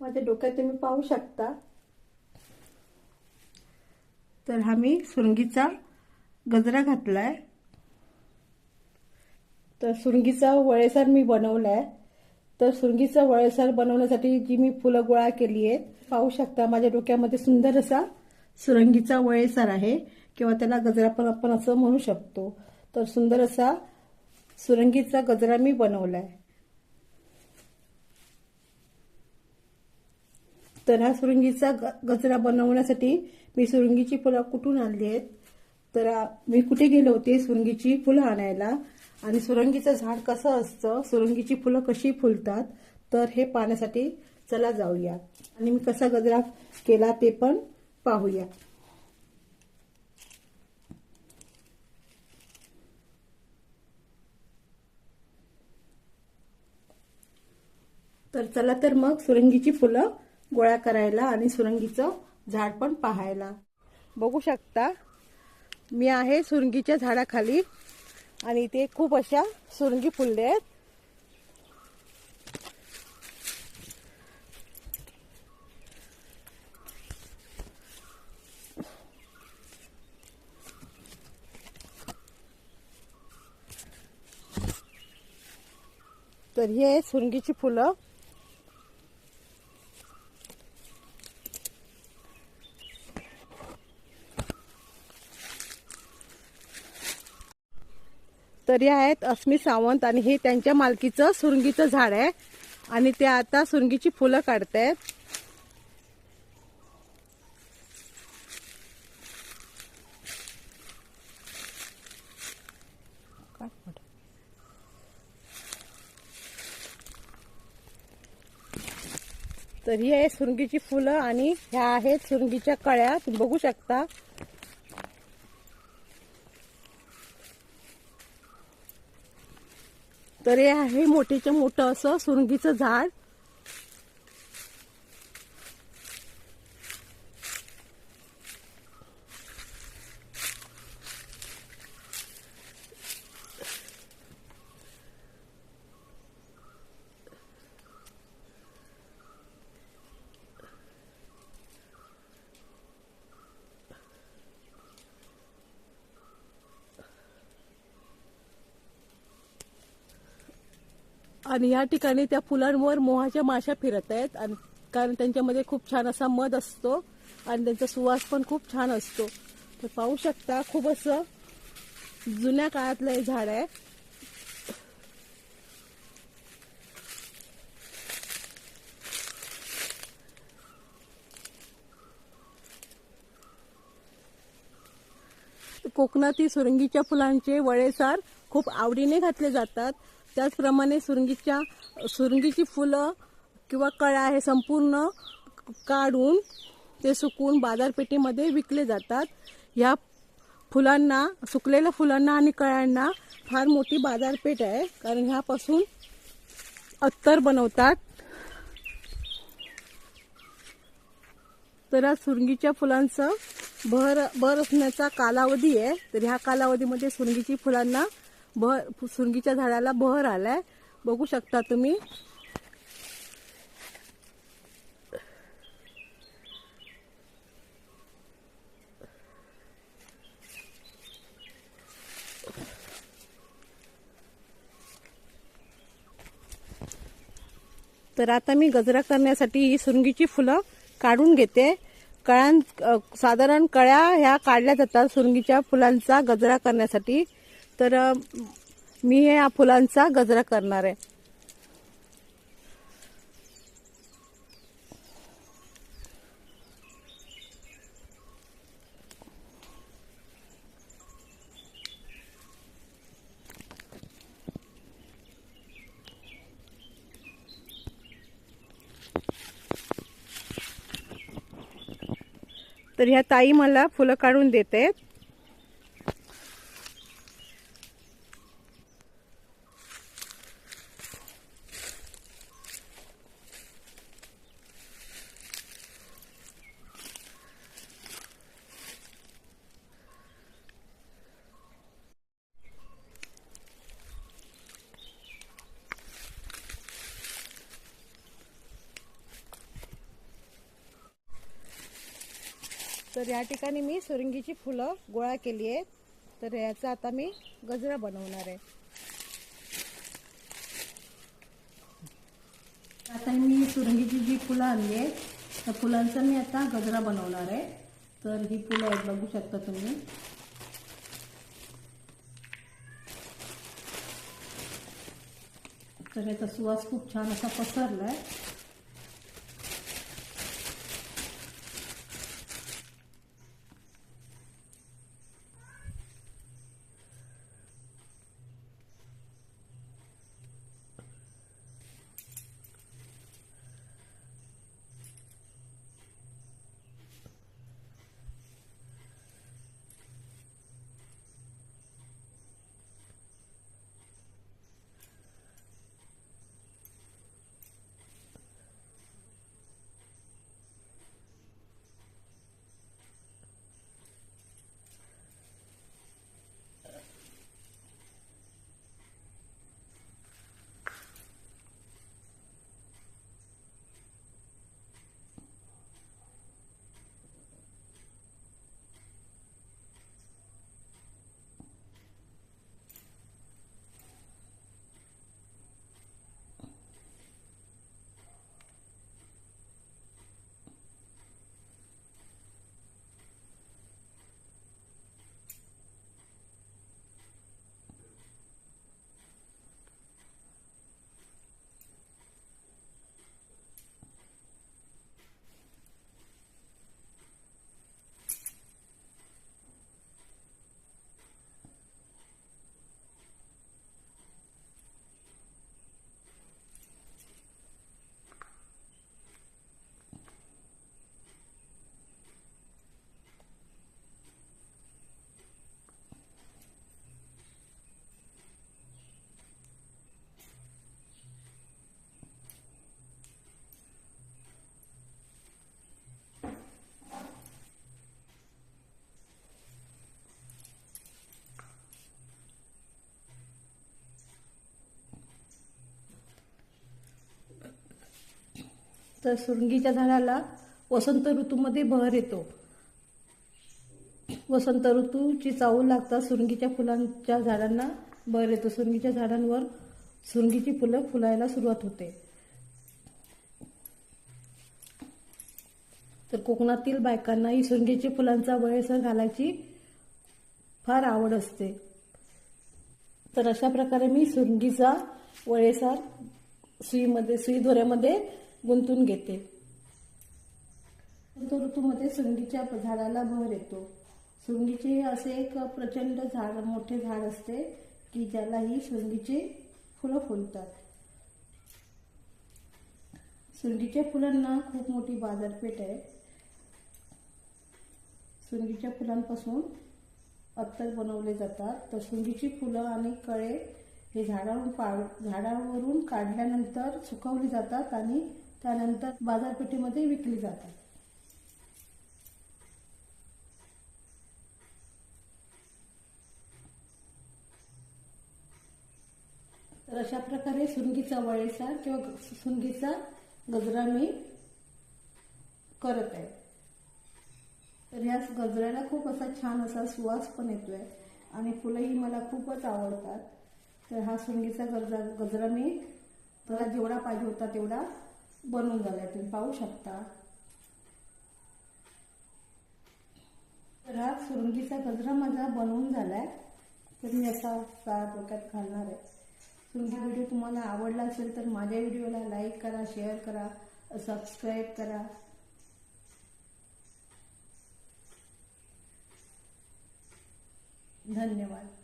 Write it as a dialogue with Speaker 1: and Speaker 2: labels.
Speaker 1: माझ्या डोक्यात तुम्ही पाहू शकता. तर हा मी सुरंगीचा गजरा घातलाय. तर सुरंगीचा वळेसार मी बनवलाय. तर सुरंगीचा वळेसार बनवण्यासाठी जी मी फुलं गोळा केली आहेत पाहू शकता माझ्या डोक्यामध्ये सुंदर असा सुरंगीचा वळेसार आहे किंवा त्याला गजरा पण आपण असं म्हणू शकतो. तर सुंदर असा सुरंगीचा गजरा मी बनवलाय. तर हा सुरंगीचा ग- गजरा बनवण्यासाठी मी सुरुंगीची फुलं कुठून आणली आहेत? तर मी कुठे गेले होते सुरुंगीची फुलं आणायला? आणि सुरंगीचं झाड कसं असतं? सुरंगीची फुलं कशी फुलतात? तर हे पाहण्यासाठी चला जाऊया. आणि मी कसा गजरा केला ते पण पाहूया. तर चला तर मग सुरंगीची फुलं गोळा करायला आणि सुरंगीचं झाड पण पाहायला. बघू शकता मी आहे सुरंगीच्या झाडाखाली आणि इथे खूप अशा सुरंगी फुलले आहेत. तर हे सुरंगीची फुलं तर आहेत अस्मी सावंत आणि हे त्यांच्या मालकीचं सुरंगीचं झाड आहे. आणि ते आता सुरंगीची फुलं काढतायत. तर ही आहे सुरंगीची फुलं आणि ह्या आहेत सुरंगीच्या कळ्या. तुम्ही बघू शकता. तर हे आहे मोठेच्या मोठं असं सुरंगीचं झाड. आणि या ठिकाणी त्या फुलांवर मोहाच्या माशा फिरत आहेत. आणि कारण त्यांच्यामध्ये खूप छान असा मध असतो आणि त्यांचा सुवास पण खूप छान असतो. तर पाहू शकता खूप असं जुन्या काळातलं हे झाड आहे. कोकणातील सुरंगीच्या फुलांचे वळेसार खूप आवडीने घातले जातात. त्याचप्रमाणे सुरंगीच्या सुरंगीची फुलं किंवा कळ्या हे संपूर्ण काढून ते सुकून बाजारपेठेमध्ये विकले जातात. ह्या फुलांना सुकलेल्या फुलांना आणि कळ्यांना फार मोठी बाजारपेठ आहे कारण ह्यापासून अत्तर बनवतात. तर या सुरंगीच्या फुलांचं भर भर असण्याचा कालावधी आहे. तर ह्या कालावधीमध्ये सुरंगीची फुलांना बहर सुरगीच्या झाडाला बहर आलाय. बघू शकता तुम्ही. तर आता मी गजरा करण्यासाठी ही सुरंगीची फुलं काढून घेते. कळ्यां साधारण कळ्या ह्या काढल्या जातात सुरंगीच्या फुलांचा गजरा करण्यासाठी. तर मी हे या फुलांचा गजरा करणार आहे. तर ह्या ताई मला फुलं काढून देत आहेत. तर या ठिकाणी मी सुरंगीची फुलं गोळा केली आहेत. तर याचा आता मी गजरा बनवणार आहे. आता मी सुरंगीची जी फुलं आणली आहेत त्या फुलांचा मी आता गजरा बनवणार आहे. तर ही फुलं आहेत बघू शकता तुम्ही. तर याचा सुवास खूप छान असा पसरलाय. तर सुरंगीच्या झाडाला वसंत ऋतूमध्ये बहर येतो. वसंत ऋतूची चावू लागतात सुरंगीच्या फुलांच्या झाडांना बहर येतो. सुरंगीच्या झाडांवर सुरंगीची फुलं फुलायला सुरुवात होते. तर कोकणातील बायकांनाही सुरंगीच्या फुलांचा बळेसर घालायची फार आवड असते. तर अशा प्रकारे मी सुरंगीचा वळेसार सुईमध्ये सुई दोऱ्यामध्ये गुंतून घेते. वसंत ऋतूमध्ये सुंगीच्या झाडाला भर येतो. सुंगीचे असे एक प्रचंड झाड मोठे झाड असते की ज्याला ही सुरंगीची फुलं फुलतात. सुंगीच्या फुलांना खूप मोठी बाजारपेठ आहे. सुंगीच्या फुलांपासून अत्तर बनवले जातात. तर सुंगीची फुलं आणि कळे हे झाडावरून झाडावरून काढल्यानंतर सुकवली जातात आणि त्यानंतर बाजारपेठेमध्ये विकली जातात. तर अशा प्रकारे सुनगीचा वळेसार किंवा सुनगीचा गजरा मी करत आहे. तर ह्या गजऱ्याला खूप असा छान असा सुवास पण येतोय आणि फुलंही मला खूपच आवडतात. तर हा सुनगीचा गजरा गजरा मी मला जेवढा पाहिजे होता तेवढा बनवून झाल्या तुम्ही पाहू शकता. तर हा सुरुंगीचा गजरा माझा बनवून झालाय. तर मी असा सहा डोक्यात घालणार आहे. तुमचा व्हिडिओ तुम्हाला आवडला असेल तर माझ्या व्हिडिओला लाईक करा शेअर करा सबस्क्राईब करा. धन्यवाद.